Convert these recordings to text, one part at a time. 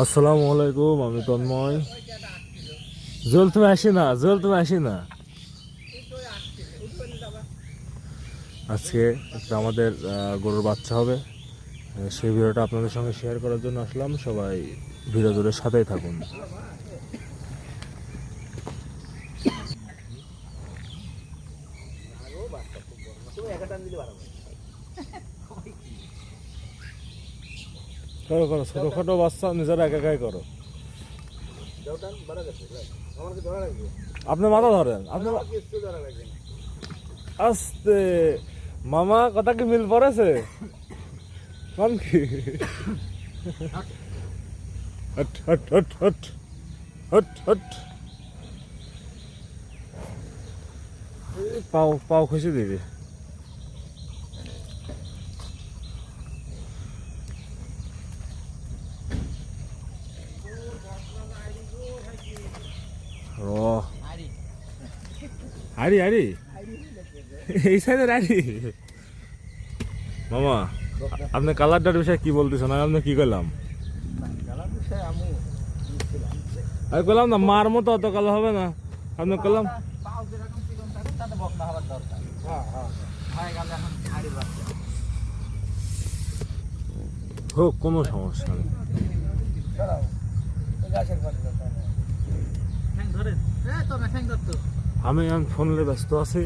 আসসালামু আলাইকুম, আমি তন্ময়। জল তুমি আসি না? জল তুমি আসি না? আজকে একটা আমাদের গরুর বাচ্চা হবে। সেই ভিডিওটা আপনাদের সঙ্গে শেয়ার করার জন্য আসলাম। সবাই ভিডিও জুড়ে সাথেই থাকুন। করো করো, ছোটখাটো বাচ্চা নিজেরা একা একাই করো। আপনি মাথা ধরেন, আপনি আস্তে, মামা, কথা কি মিল পড়েছে? কি? পাও পাও খুশি দিবি ও হাড়ি হাড়ি এই সাইডের হাড়ি মামা আপনি কালারটার বিষয়ে কি বলতেছেন? আর আপনি কি করলাম? আমি করলাম না মার মতো অত কালো হবে না। আপনি করলাম? হোক কোনো সমস্যা নেই। আমি এখন ফোন নিয়ে ব্যস্ত আছি।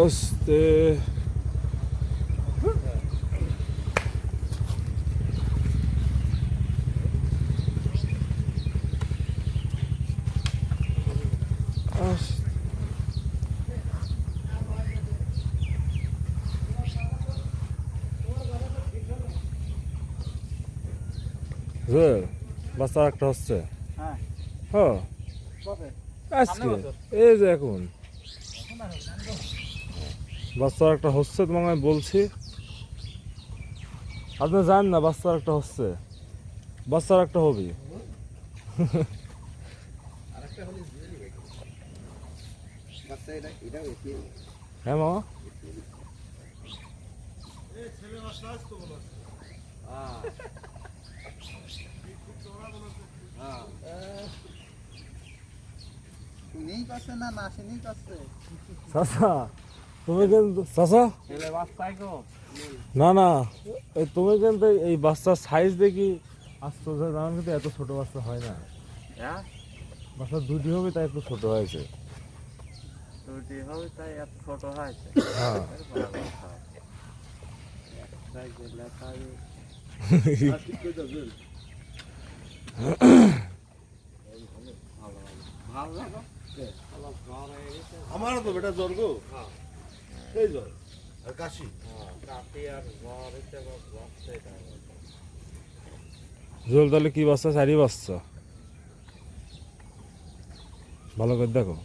আস্তে আস্তে জুয়েল বাচ্চা একটা হচ্ছে। হ্যাঁ। আজকে। এই যে এখন। বাচ্চা একটা হচ্ছে তোমাকে আমি বলছি। আপনি জান না বাচ্চা একটা হচ্ছে। বাচ্চার একটা হবি। হ্যাঁ মামা করছে না না শুনেই করছে চাচা তুমি কিন্তু চাচা? ছেলে বাচ্চাই গো না না তুমি কিন্তু এই বাচ্চার সাইজ দেখি আশ্চর্য আমার কিন্তু এত ছোট বাচ্চা হয় না। হ্যাঁ? বাচ্চা দুটি হবে তাই একটু ছোট হয়েছে। দুটি হবে তাই এত ছোট হয়েছে। হ্যাঁ। আমারও তো বেটা জ্বর গো। সেই জ্বর। আর কাশি। জল তাহলে কি বস্তা চারি বস্তা ভালো করে দেখো।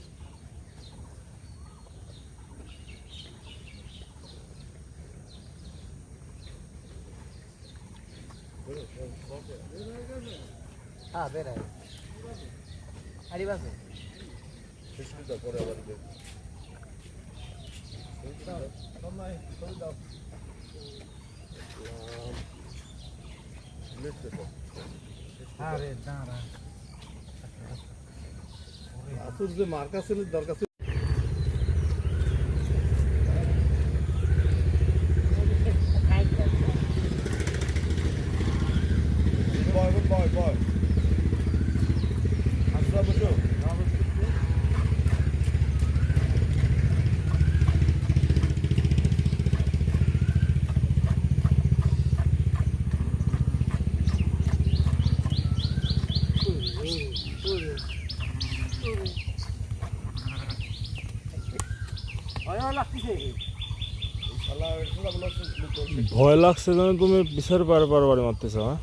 হ্যাঁ বেড়াই আরে বাসে পরে আবার আরে দাঁড়া আসুর যে মার কাছে দরকার ভয় লাগছে যেন তুমি বিচার পারে পারে বাড়ি মারতেছ হ্যাঁ?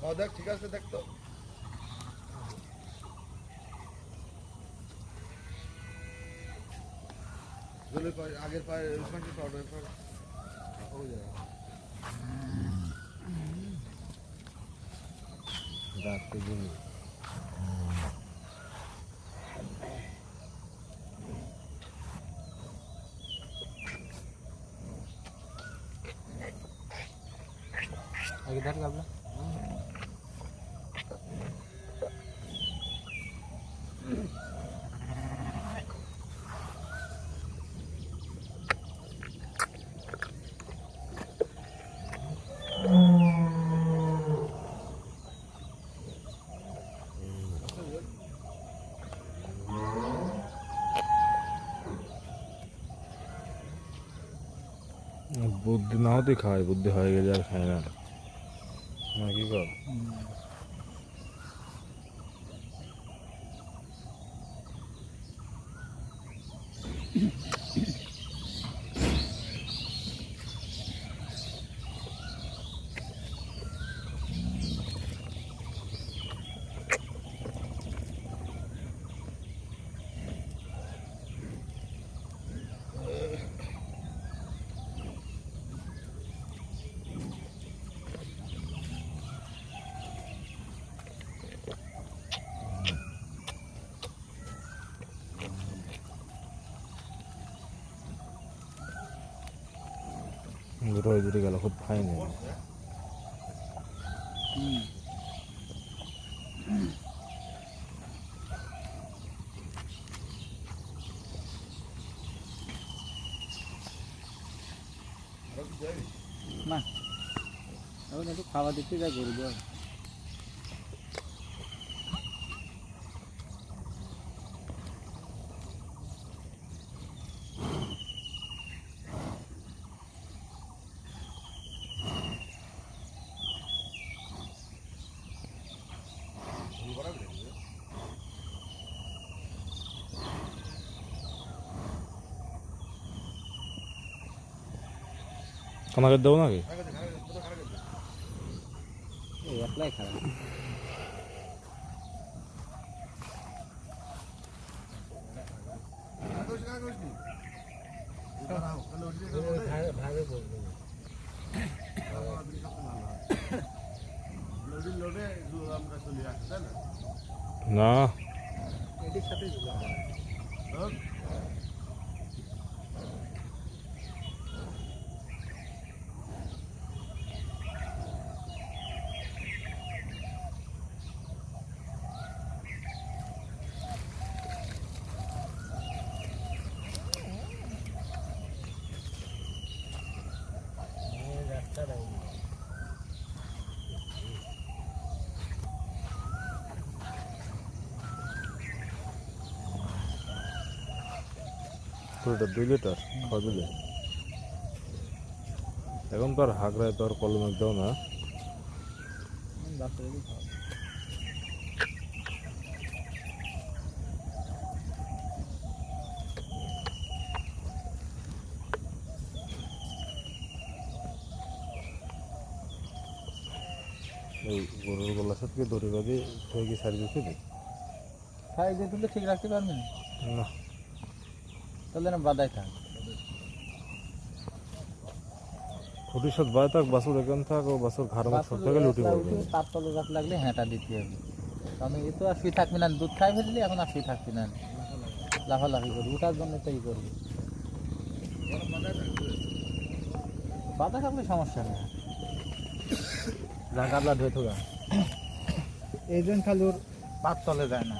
হ্যাঁ দেখ ঠিক আছে দেখ তো। আগের পায়ে রাত্রে দিন। আগে দেখ গাবলা বুদ্ধি না হতেই খায় বুদ্ধি হয়ে গেলে আর খায় না না কি কর দুটো ওই দুটো গেল খুব ফাইন না এখন একটু খাওয়া দিতে যা গরু আমাকে দেবো নাকি একলাই খারাপ। না। এটির সাথে হ্যাঁ? পুরোটা দুই লিটার খাওয়া দিলে এখন তো আর হাগড়ায় তো আর কলমের দাও না। এই গরুর গলার সাথে দড়ি বাঁধি হয়ে কি সারি দিতে দিই খাই দিয়ে তুলে ঠিক রাখতে পারবেন। না। তাহলে না বাদাই থাক। খুঁটির সাথে থাক বাসুর এখান থাক ও বাসুর ঘাড় থেকে লুটি পড়বে। তার তলে লাগলে হ্যাঁটা দিতে হবে। কারণ এ তো আর শুয়ে থাকবি না দুধ খাই ফেললি এখন আর শুয়ে থাকবি না। লাফালাফি করবি ওটার জন্য তো ই করবি বাধা থাকলে সমস্যা নেই। যা গাবলা ধুয়ে থাকা। এই জন্য খালি ওর পাত তলে যায় না।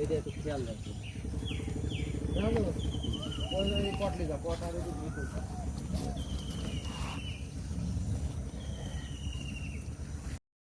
এইটা একটু খেয়াল রাখবে। পটলি যা পট আর একটু ধুয়ে থাকা